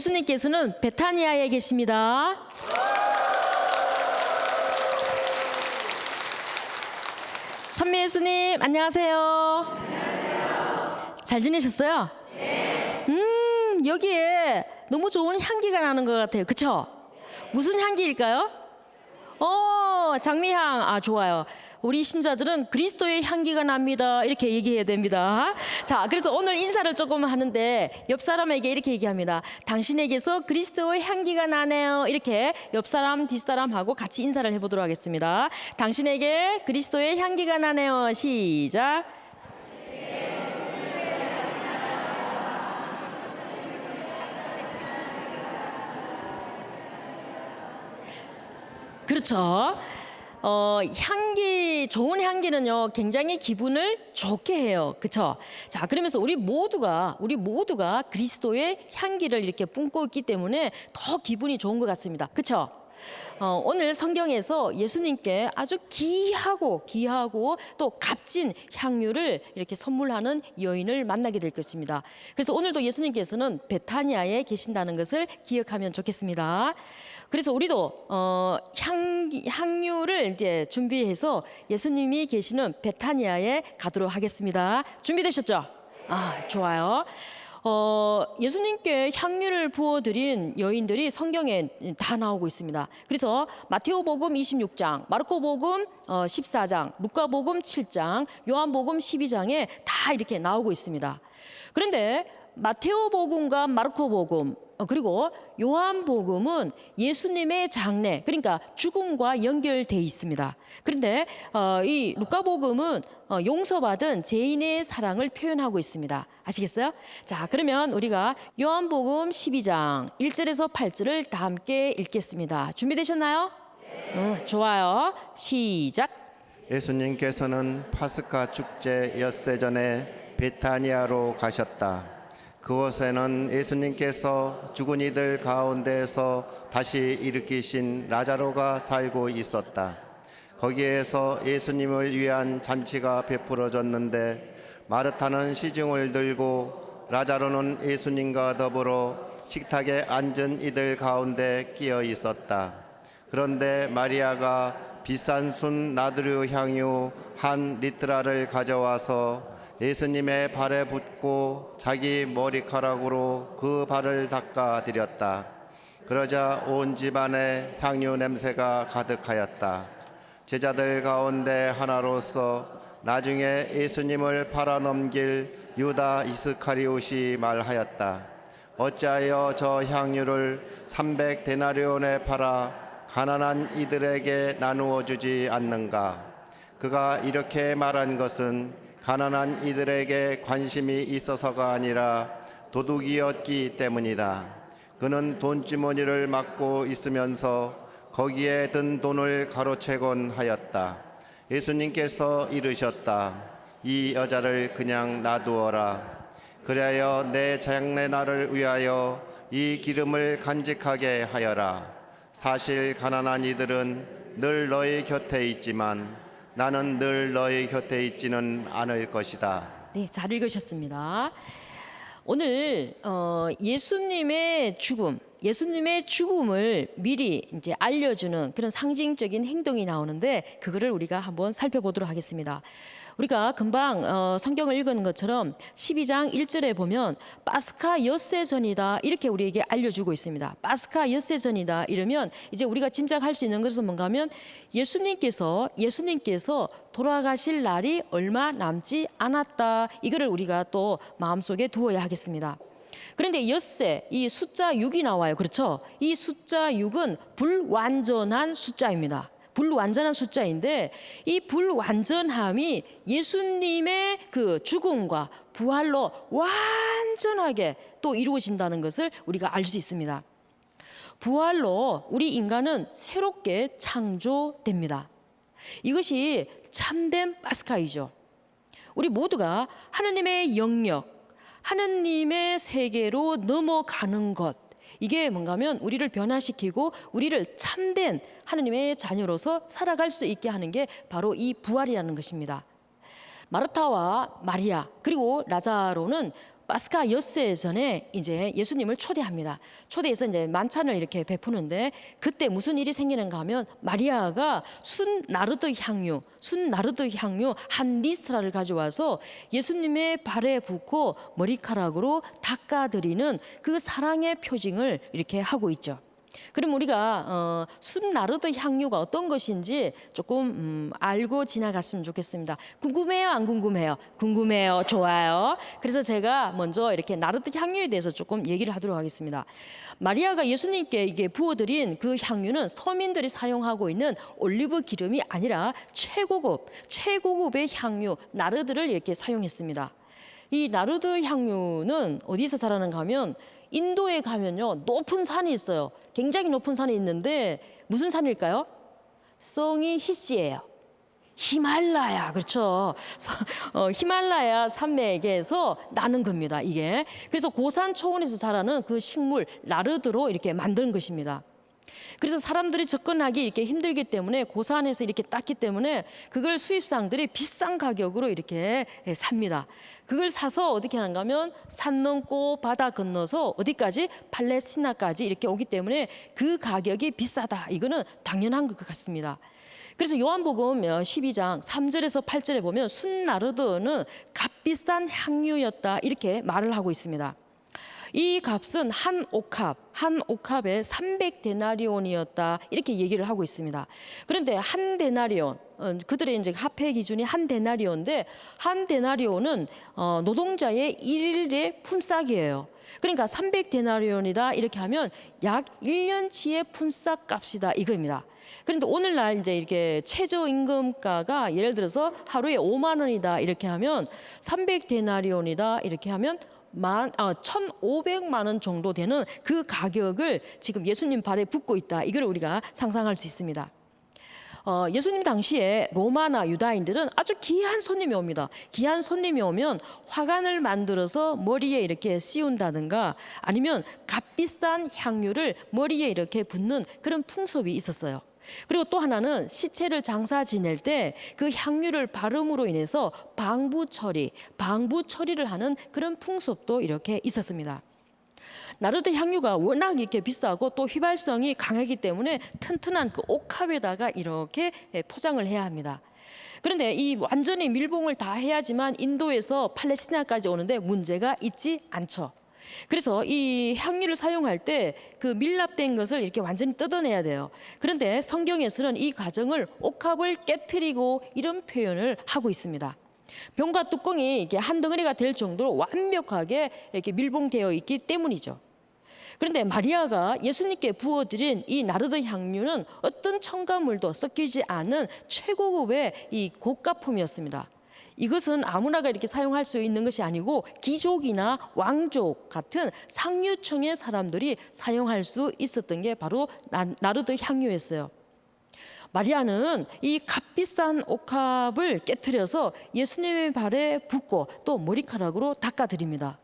예수님께서는 베타니아에 계십니다. 선미 예수님 안녕하세요. 잘 지내셨어요? 음 여기에 너무 좋은 향기가 나는 것 같아요. 그쵸? 무슨 향기일까요? 어 장미향 아 좋아요. 우리 신자들은 그리스도의 향기가 납니다. 이렇게 얘기해야 됩니다. 자, 그래서 오늘 인사를 조금 하는데 옆 사람에게 이렇게 얘기합니다. 당신에게서 그리스도의 향기가 나네요. 이렇게 옆 사람, 뒷 사람하고 같이 인사를 해보도록 하겠습니다. 당신에게 그리스도의 향기가 나네요. 시작. 그렇죠. 어, 향기, 좋은 향기는요, 굉장히 기분을 좋게 해요. 그쵸? 자, 그러면서 우리 모두가, 우리 모두가 그리스도의 향기를 이렇게 뿜고 있기 때문에 더 기분이 좋은 것 같습니다. 그쵸? 어, 오늘 성경에서 예수님께 아주 귀하고 귀하고 또 값진 향유를 이렇게 선물하는 여인을 만나게 될 것입니다. 그래서 오늘도 예수님께서는 베타니아에 계신다는 것을 기억하면 좋겠습니다. 그래서 우리도 어, 향 향유를 이제 준비해서 예수님이 계시는 베타니아에 가도록 하겠습니다. 준비되셨죠? 아, 좋아요. 어, 예수님께 향유를 부어드린 여인들이 성경에 다 나오고 있습니다. 그래서 마테오복음 26장, 마르코복음 어, 14장, 루카복음 7장, 요한복음 12장에 다 이렇게 나오고 있습니다. 그런데 마테오복음과 마르코복음 어, 그리고 요한복음은 예수님의 장례, 그러니까 죽음과 연결돼 있습니다. 그런데 어, 이 루카복음은 어, 용서받은 죄인의 사랑을 표현하고 있습니다. 아시겠어요? 자, 그러면 우리가 요한복음 12장 1절에서 8절을 다 함께 읽겠습니다. 준비되셨나요? 음, 좋아요. 시작. 예수님께서는 파스카 축제 엿새 전에 베타니아로 가셨다. 그곳에는 예수님께서 죽은 이들 가운데에서 다시 일으키신 라자로가 살고 있었다. 거기에서 예수님을 위한 잔치가 베풀어졌는데 마르타는 시중을 들고 라자로는 예수님과 더불어 식탁에 앉은 이들 가운데 끼어 있었다. 그런데 마리아가 비싼 순 나드류 향유 한 리트라를 가져와서 예수님의 발에 붓고 자기 머리카락으로 그 발을 닦아 드렸다. 그러자 온 집안에 향유 냄새가 가득하였다. 제자들 가운데 하나로서 나중에 예수님을 팔아넘길 유다 이스카리옷이 말하였다. 어찌하여 저 향유를 300 데나리온에 팔아 가난한 이들에게 나누어 주지 않는가? 그가 이렇게 말한 것은 가난한 이들에게 관심이 있어서가 아니라 도둑이었기 때문이다. 그는 돈주머니를 막고 있으면서 거기에 든 돈을 가로채곤 하였다. 예수님께서 이르셨다. 이 여자를 그냥 놔두어라. 그리하여 내 장례날을 위하여 이 기름을 간직하게 하여라. 사실 가난한 이들은 늘 너희 곁에 있지만 나는 늘 너희 곁에 있지는 않을 것이다. 네, 잘 읽으셨습니다. 오늘 어, 예수님의 죽음, 예수님의 죽음을 미리 이제 알려주는 그런 상징적인 행동이 나오는데 그거를 우리가 한번 살펴보도록 하겠습니다. 우리가 금방 어, 성경을 읽은 것처럼 12장 1절에 보면 파스카 엿새 전이다 이렇게 우리에게 알려주고 있습니다. 파스카 엿새 전이다 이러면 이제 우리가 짐작할 수 있는 것은 뭔가 하면 예수님께서 예수님께서 돌아가실 날이 얼마 남지 않았다 이거를 우리가 또 마음속에 두어야 하겠습니다. 그런데 엿새 이 숫자 6이 나와요. 그렇죠? 이 숫자 6은 불완전한 숫자입니다. 불완전한 숫자인데 이 불완전함이 예수님의 그 죽음과 부활로 완전하게 또 이루어진다는 것을 우리가 알 수 있습니다. 부활로 우리 인간은 새롭게 창조됩니다. 이것이 참된 파스카이죠. 우리 모두가 하나님의 영역, 하나님의 세계로 넘어가는 것. 이게 뭔가면 우리를 변화시키고 우리를 참된 하나님의 자녀로서 살아갈 수 있게 하는 게 바로 이 부활이라는 것입니다. 마르타와 마리아 그리고 라자로는 파스카 엿새 전에 이제 예수님을 초대합니다. 초대해서 이제 만찬을 이렇게 베푸는데 그때 무슨 일이 생기는가 하면 마리아가 순 나르드 향유, 순 나르드 향유 한 리스트라를 가져와서 예수님의 발에 붓고 머리카락으로 닦아드리는 그 사랑의 표징을 이렇게 하고 있죠. 그럼 우리가 어, 순나르드 향유가 어떤 것인지 조금 음, 알고 지나갔으면 좋겠습니다. 궁금해요, 안 궁금해요? 궁금해요, 좋아요. 그래서 제가 먼저 이렇게 나르드 향유에 대해서 조금 얘기를 하도록 하겠습니다. 마리아가 예수님께 이게 부어드린 그 향유는 서민들이 사용하고 있는 올리브 기름이 아니라 최고급, 최고급의 향유 나르드를 이렇게 사용했습니다. 이 나르드 향유는 어디서 자라는가 하면 인도에 가면요 높은 산이 있어요. 굉장히 높은 산이 있는데 무슨 산일까요? 성이 히시예요. 히말라야 그렇죠. 서- 어, 히말라야 산맥에서 나는 겁니다. 이게 그래서 고산 초원에서 자라는 그 식물 나르드로 이렇게 만든 것입니다. 그래서 사람들이 접근하기 이렇게 힘들기 때문에 고산에서 이렇게 땄기 때문에 그걸 수입상들이 비싼 가격으로 이렇게 예, 삽니다. 그걸 사서 어떻게 하는가 하면 산 넘고 바다 건너서 어디까지 팔레스티나까지 이렇게 오기 때문에 그 가격이 비싸다. 이거는 당연한 것 같습니다. 그래서 요한복음 12장 3절에서 8절에 보면 순나르드는 값비싼 향유였다 이렇게 말을 하고 있습니다. 이 값은 한 옥합, 한 옥합에 300데나리온이었다 이렇게 얘기를 하고 있습니다. 그런데 한 데나리온, 어, 그들의 이제 화폐 기준이 한 데나리온인데 한 데나리온은 어, 노동자의 일일의 품삯이에요. 그러니까 300데나리온이다 이렇게 하면 약 1년치의 품삯 값이다 이겁니다. 그런데 오늘날 이제 이렇게 최저 임금가가 예를 들어서 하루에 5만 원이다 이렇게 하면 300데나리온이다 이렇게 하면 만, 아, 1,500만 원 정도 되는 그 가격을 지금 예수님 발에 붓고 있다. 이걸 우리가 상상할 수 있습니다. 어, 예수님 당시에 로마나 유다인들은 아주 귀한 손님이 옵니다. 귀한 손님이 오면 화관을 만들어서 머리에 이렇게 씌운다든가 아니면 값비싼 향유를 머리에 이렇게 붓는 그런 풍습이 있었어요. 그리고 또 하나는 시체를 장사 지낼 때 그 향유를 바름으로 인해서 방부 처리, 방부 처리를 하는 그런 풍습도 이렇게 있었습니다. 나르드 향유가 워낙 이렇게 비싸고 또 휘발성이 강하기 때문에 튼튼한 그 옥합에다가 이렇게 예, 포장을 해야 합니다. 그런데 이 완전히 밀봉을 다 해야지만 인도에서 팔레스티나까지 오는데 문제가 있지 않죠. 그래서 이 향유를 사용할 때 그 밀랍된 것을 이렇게 완전히 뜯어내야 돼요. 그런데 성경에서는 이 과정을 옥합을 깨뜨리고 이런 표현을 하고 있습니다. 병과 뚜껑이 이게 한 덩어리가 될 정도로 완벽하게 이렇게 밀봉되어 있기 때문이죠. 그런데 마리아가 예수님께 부어드린 이 나르드 향유는 어떤 첨가물도 섞이지 않은 최고급의 이 고가품이었습니다. 이것은 아무나가 이렇게 사용할 수 있는 것이 아니고 귀족이나 왕족 같은 상류층의 사람들이 사용할 수 있었던 게 바로 나- 나르드 향유였어요. 마리아는 이 값비싼 옥합을 깨뜨려서 예수님의 발에 붓고 또 머리카락으로 닦아드립니다.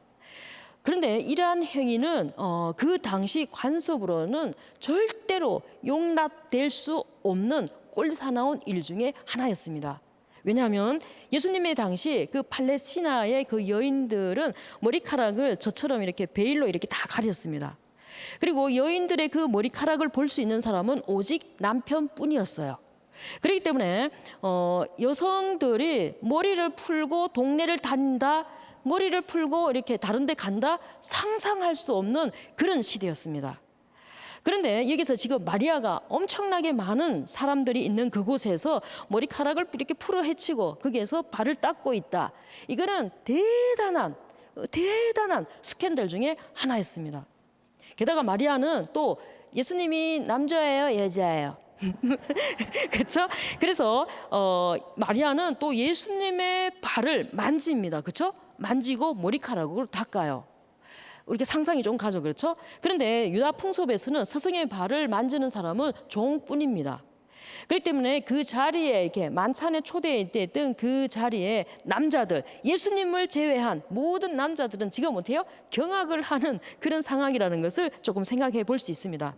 그런데 이러한 행위는 어, 그 당시 관습으로는 절대로 용납될 수 없는 꼴사나운 일 중에 하나였습니다. 왜냐하면 예수님의 당시 그 팔레스티나의 그 여인들은 머리카락을 저처럼 이렇게 베일로 이렇게 다 가렸습니다. 그리고 여인들의 그 머리카락을 볼 수 있는 사람은 오직 남편뿐이었어요. 그렇기 때문에 어, 여성들이 머리를 풀고 동네를 다닌다, 머리를 풀고 이렇게 다른 데 간다 상상할 수 없는 그런 시대였습니다. 그런데 여기서 지금 마리아가 엄청나게 많은 사람들이 있는 그곳에서 머리카락을 이렇게 풀어 헤치고 거기에서 발을 닦고 있다. 이거는 대단한 대단한 스캔들 중에 하나였습니다. 게다가 마리아는 또 예수님이 남자예요, 여자예요. 그렇죠? 그래서 어, 마리아는 또 예수님의 발을 만집니다. 그렇죠? 만지고 머리카락으로 닦아요. 우리가 상상이 좀 가죠, 그렇죠? 그런데 유다 풍습에서는 스승의 발을 만지는 사람은 종뿐입니다. 그렇기 때문에 그 자리에 이렇게 만찬에 초대됐던 그 자리에 남자들 예수님을 제외한 모든 남자들은 지금 어때요? 경악을 하는 그런 상황이라는 것을 조금 생각해 볼 수 있습니다.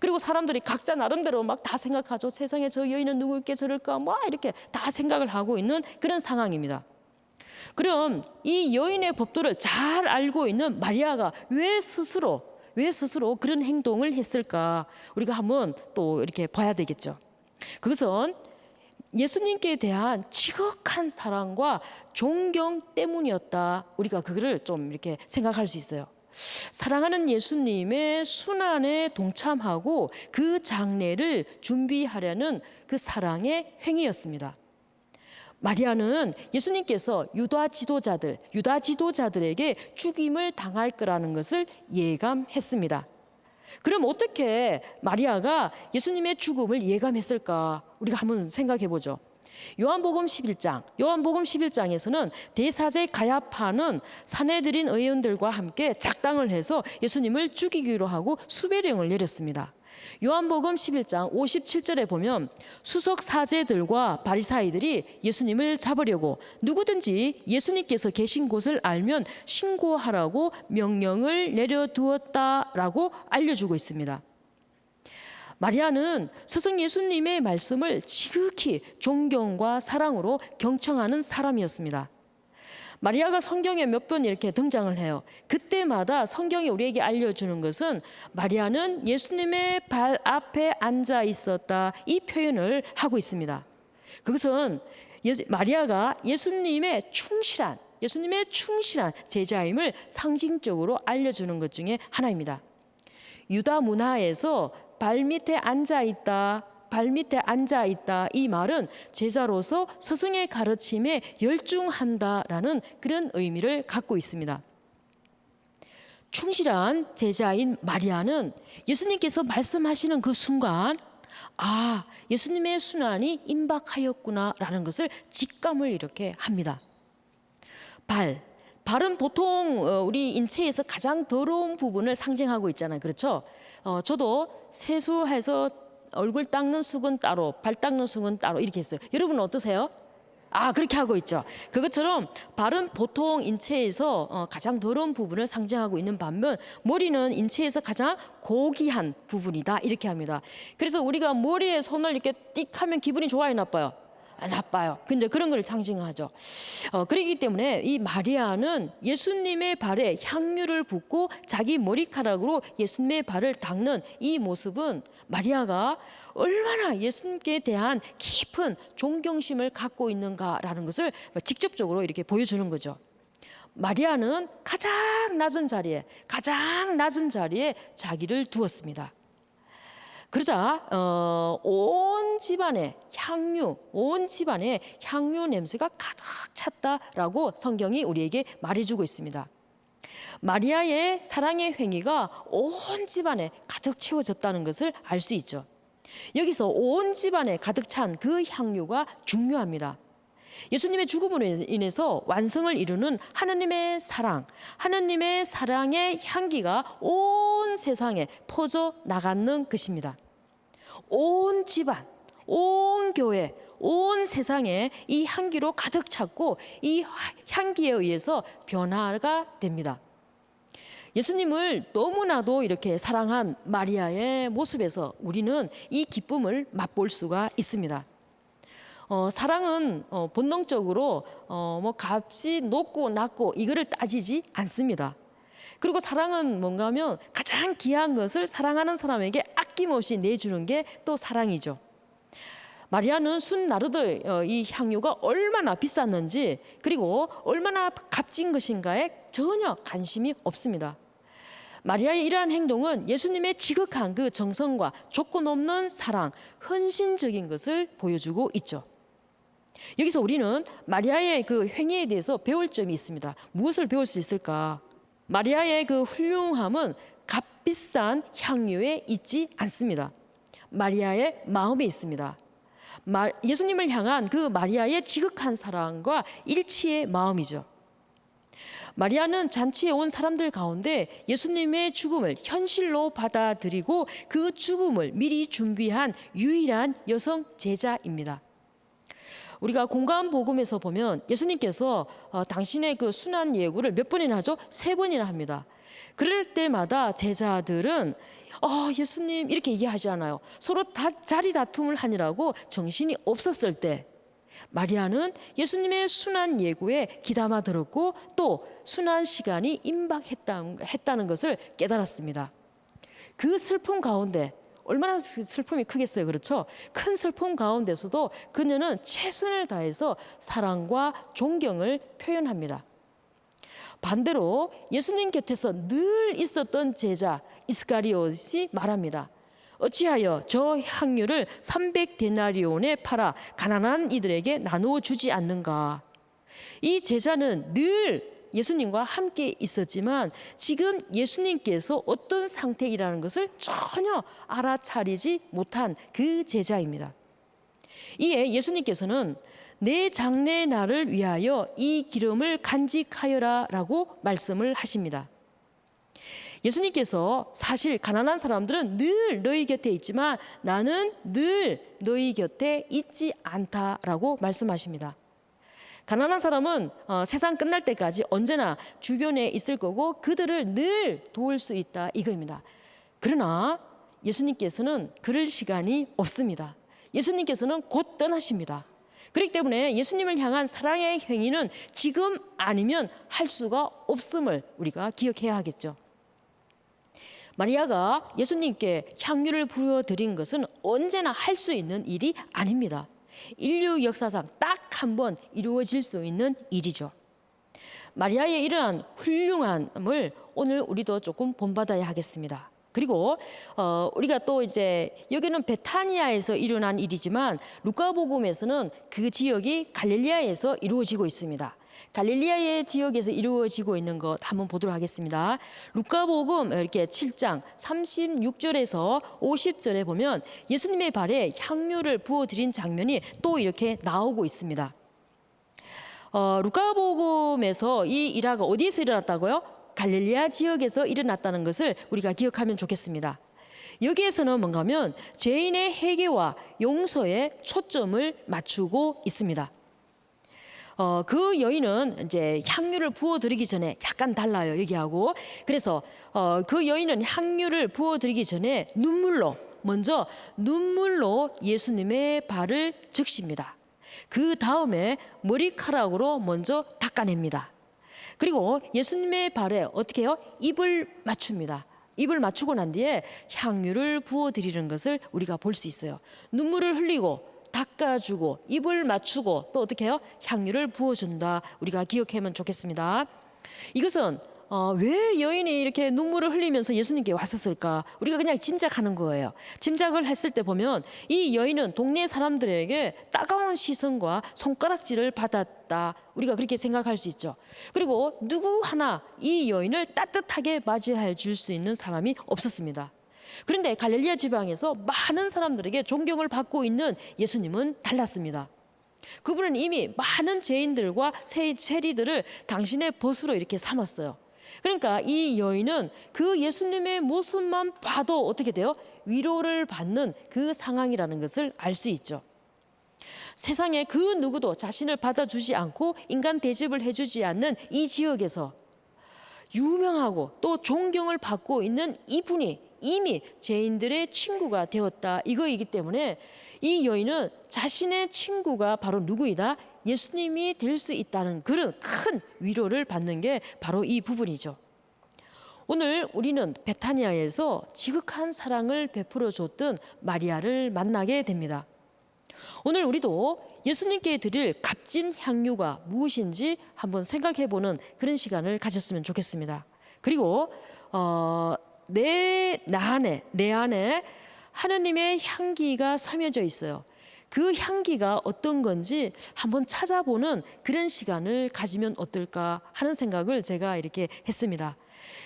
그리고 사람들이 각자 나름대로 막 다 생각하죠. 세상에 저 여인은 누굴게 저럴까 뭐 이렇게 다 생각을 하고 있는 그런 상황입니다. 그럼 이 여인의 법도를 잘 알고 있는 마리아가 왜 스스로 왜 스스로 그런 행동을 했을까? 우리가 한번 또 이렇게 봐야 되겠죠. 그것은 예수님께 대한 지극한 사랑과 존경 때문이었다. 우리가 그거를 좀 이렇게 생각할 수 있어요. 사랑하는 예수님의 순환에 동참하고 그 장례를 준비하려는 그 사랑의 행위였습니다. 마리아는 예수님께서 유다 지도자들, 유다 지도자들에게 죽임을 당할 거라는 것을 예감했습니다. 그럼 어떻게 마리아가 예수님의 죽음을 예감했을까? 우리가 한번 생각해 보죠. 요한복음 11장, 요한복음 11장에서는 대사제 가야파는 사내들인 의원들과 함께 작당을 해서 예수님을 죽이기로 하고 수배령을 내렸습니다. 요한복음 11장 57절에 보면 수석 사제들과 바리사이들이 예수님을 잡으려고 누구든지 예수님께서 계신 곳을 알면 신고하라고 명령을 내려두었다라고 알려주고 있습니다. 마리아는 스승 예수님의 말씀을 지극히 존경과 사랑으로 경청하는 사람이었습니다. 마리아가 성경에 몇 번 이렇게 등장을 해요. 그때마다 성경이 우리에게 알려주는 것은 마리아는 예수님의 발 앞에 앉아 있었다 이 표현을 하고 있습니다. 그것은 예- 마리아가 예수님의 충실한 예수님의 충실한 제자임을 상징적으로 알려주는 것 중에 하나입니다. 유다 문화에서 발 밑에 앉아 있다. 발 밑에 앉아 있다. 이 말은 제자로서 스승의 가르침에 열중한다라는 그런 의미를 갖고 있습니다. 충실한 제자인 마리아는 예수님께서 말씀하시는 그 순간 아, 예수님의 순환이 임박하였구나라는 것을 직감을 이렇게 합니다. 발. 발은 보통 어, 우리 인체에서 가장 더러운 부분을 상징하고 있잖아요. 그렇죠? 어, 저도 세수해서 얼굴 닦는 쑥은 따로, 발 닦는 쑥은 따로 이렇게 했어요. 여러분은 어떠세요? 아, 그렇게 하고 있죠. 그것처럼 발은 보통 인체에서 어, 가장 더러운 부분을 상징하고 있는 반면 머리는 인체에서 가장 고귀한 부분이다. 이렇게 합니다. 그래서 우리가 머리에 손을 이렇게 띡 하면 기분이 좋아요, 나빠요? 아, 나빠요. 근데 그런 걸 상징하죠. 어, 그렇기 때문에 이 마리아는 예수님의 발에 향유를 붓고 자기 머리카락으로 예수님의 발을 닦는 이 모습은 마리아가 얼마나 예수님께 대한 깊은 존경심을 갖고 있는가라는 것을 직접적으로 이렇게 보여주는 거죠. 마리아는 가장 낮은 자리에 가장 낮은 자리에 자기를 두었습니다. 그러자 어, 온 집안에 향유, 온 집안에 향유 냄새가 가득 찼다라고 성경이 우리에게 말해주고 있습니다. 마리아의 사랑의 행위가 온 집안에 가득 채워졌다는 것을 알 수 있죠. 여기서 온 집안에 가득 찬 그 향유가 중요합니다. 예수님의 죽음으로 인해서 완성을 이루는 하나님의 사랑, 하나님의 사랑의 향기가 온 세상에 퍼져 나가는 것입니다. 온 집안, 온 교회, 온 세상에 이 향기로 가득 찼고 이 향기에 의해서 변화가 됩니다. 예수님을 너무나도 이렇게 사랑한 마리아의 모습에서 우리는 이 기쁨을 맛볼 수가 있습니다. 어, 사랑은 어, 본능적으로 어, 뭐 값이 높고 낮고 이거를 따지지 않습니다. 그리고 사랑은 뭔가 하면 가장 귀한 것을 사랑하는 사람에게 아낌없이 내주는 게 또 사랑이죠. 마리아는 순 나르드 어, 이 향유가 얼마나 비쌌는지 그리고 얼마나 값진 것인가에 전혀 관심이 없습니다. 마리아의 이러한 행동은 예수님의 지극한 그 정성과 조건 없는 사랑, 헌신적인 것을 보여주고 있죠. 여기서 우리는 마리아의 그 행위에 대해서 배울 점이 있습니다. 무엇을 배울 수 있을까? 마리아의 그 훌륭함은 값비싼 향유에 있지 않습니다. 마리아의 마음에 있습니다. 마, 예수님을 향한 그 마리아의 지극한 사랑과 일치의 마음이죠. 마리아는 잔치에 온 사람들 가운데 예수님의 죽음을 현실로 받아들이고 그 죽음을 미리 준비한 유일한 여성 제자입니다. 우리가 공감 복음에서 보면 예수님께서 어, 당신의 그 순환 예고를 몇 번이나 하죠? 세 번이나 합니다. 그럴 때마다 제자들은 어, 예수님 이렇게 얘기하지 않아요. 서로 다, 자리 다툼을 하느라고 정신이 없었을 때 마리아는 예수님의 순환 예고에 기담아 들었고 또 순환 시간이 임박했다는 것을 깨달았습니다. 그 슬픔 가운데 얼마나 슬픔이 크겠어요. 그렇죠? 큰 슬픔 가운데서도 그녀는 최선을 다해서 사랑과 존경을 표현합니다. 반대로 예수님 곁에서 늘 있었던 제자 이스카리옷이 말합니다. 어찌하여 저 향유를 300데나리온에 팔아 가난한 이들에게 나누어 주지 않는가? 이 제자는 늘 예수님과 함께 있었지만 지금 예수님께서 어떤 상태이라는 것을 전혀 알아차리지 못한 그 제자입니다. 이에 예수님께서는 내 장래 날을 위하여 이 기름을 간직하여라라고 말씀을 하십니다. 예수님께서 사실 가난한 사람들은 늘 너희 곁에 있지만 나는 늘 너희 곁에 있지 않다라고 말씀하십니다. 가난한 사람은 어, 세상 끝날 때까지 언제나 주변에 있을 거고 그들을 늘 도울 수 있다 이거입니다. 그러나 예수님께서는 그럴 시간이 없습니다. 예수님께서는 곧 떠나십니다. 그렇기 때문에 예수님을 향한 사랑의 행위는 지금 아니면 할 수가 없음을 우리가 기억해야 하겠죠. 마리아가 예수님께 향유를 부어드린 것은 언제나 할 수 있는 일이 아닙니다. 인류 역사상 딱 한 번 이루어질 수 있는 일이죠. 마리아의 이러한 훌륭함을 오늘 우리도 조금 본받아야 하겠습니다. 그리고 어, 우리가 또 이제 여기는 베타니아에서 일어난 일이지만 루카복음에서는 그 지역이 갈릴리아에서 이루어지고 있습니다. 갈릴리아의 지역에서 이루어지고 있는 것 한번 보도록 하겠습니다. 루카복음 이렇게 7장 36절에서 50절에 보면 예수님의 발에 향유를 부어 드린 장면이 또 이렇게 나오고 있습니다. 어, 루카복음에서 이 일화가 어디에서 일어났다고요? 갈릴리아 지역에서 일어났다는 것을 우리가 기억하면 좋겠습니다. 여기에서는 뭔가면 죄인의 회개와 용서에 초점을 맞추고 있습니다. 어, 그 여인은 이제 향유를 부어드리기 전에 약간 달라요 여기하고 그래서 어, 그 여인은 향유를 부어드리기 전에 눈물로 먼저 눈물로 예수님의 발을 적십니다. 그 다음에 머리카락으로 먼저 닦아냅니다. 그리고 예수님의 발에 어떻게 해요? 입을 맞춥니다. 입을 맞추고 난 뒤에 향유를 부어 드리는 것을 우리가 볼 수 있어요. 눈물을 흘리고 닦아주고 입을 맞추고 또 어떻게 해요? 향유를 부어준다. 우리가 기억하면 좋겠습니다. 이것은 어, 왜 여인이 이렇게 눈물을 흘리면서 예수님께 왔었을까? 우리가 그냥 짐작하는 거예요. 짐작을 했을 때 보면 이 여인은 동네 사람들에게 따가운 시선과 손가락질을 받았다. 우리가 그렇게 생각할 수 있죠. 그리고 누구 하나 이 여인을 따뜻하게 맞이해 줄 수 있는 사람이 없었습니다. 그런데 갈릴리아 지방에서 많은 사람들에게 존경을 받고 있는 예수님은 달랐습니다. 그분은 이미 많은 죄인들과 세, 세리들을 당신의 벗으로 이렇게 삼았어요. 그러니까 이 여인은 그 예수님의 모습만 봐도 어떻게 돼요? 위로를 받는 그 상황이라는 것을 알 수 있죠. 세상에 그 누구도 자신을 받아주지 않고 인간 대접을 해주지 않는 이 지역에서 유명하고 또 존경을 받고 있는 이분이 이미 죄인들의 친구가 되었다 이거이기 때문에 이 여인은 자신의 친구가 바로 누구이다 예수님이 될 수 있다는 그런 큰 위로를 받는 게 바로 이 부분이죠. 오늘 우리는 베타니아에서 지극한 사랑을 베풀어 줬던 마리아를 만나게 됩니다. 오늘 우리도 예수님께 드릴 값진 향유가 무엇인지 한번 생각해 보는 그런 시간을 가졌으면 좋겠습니다. 그리고 어, 내, 나 안에, 내 안에 하나님의 향기가 섬여져 있어요. 그 향기가 어떤 건지 한번 찾아보는 그런 시간을 가지면 어떨까 하는 생각을 제가 이렇게 했습니다.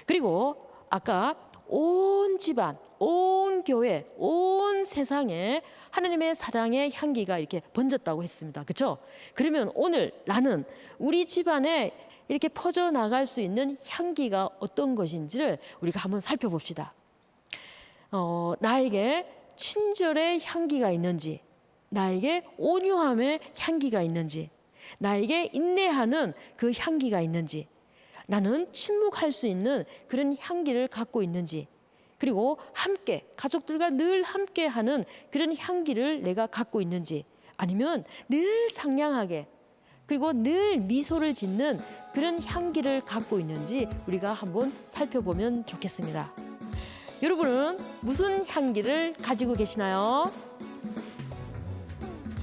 그리고 아까 온 집안, 온 교회, 온 세상에 하나님의 사랑의 향기가 이렇게 번졌다고 했습니다. 그렇죠? 그러면 오늘 나는 우리 집안에 이렇게 퍼져 나갈 수 있는 향기가 어떤 것인지를 우리가 한번 살펴봅시다. 어, 나에게 친절의 향기가 있는지, 나에게 온유함의 향기가 있는지, 나에게 인내하는 그 향기가 있는지, 나는 침묵할 수 있는 그런 향기를 갖고 있는지, 그리고 함께 가족들과 늘 함께 하는 그런 향기를 내가 갖고 있는지, 아니면 늘 상냥하게 그리고 늘 미소를 짓는 그런 향기를 갖고 있는지 우리가 한번 살펴보면 좋겠습니다. 여러분은 무슨 향기를 가지고 계시나요?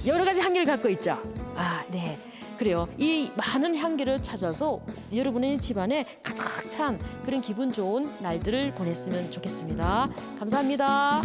여러 가지 향기를 갖고 있죠. 아, 네. 그래요. 이 많은 향기를 찾아서 여러분의 집안에 가득 찬 그런 기분 좋은 날들을 보냈으면 좋겠습니다. 감사합니다.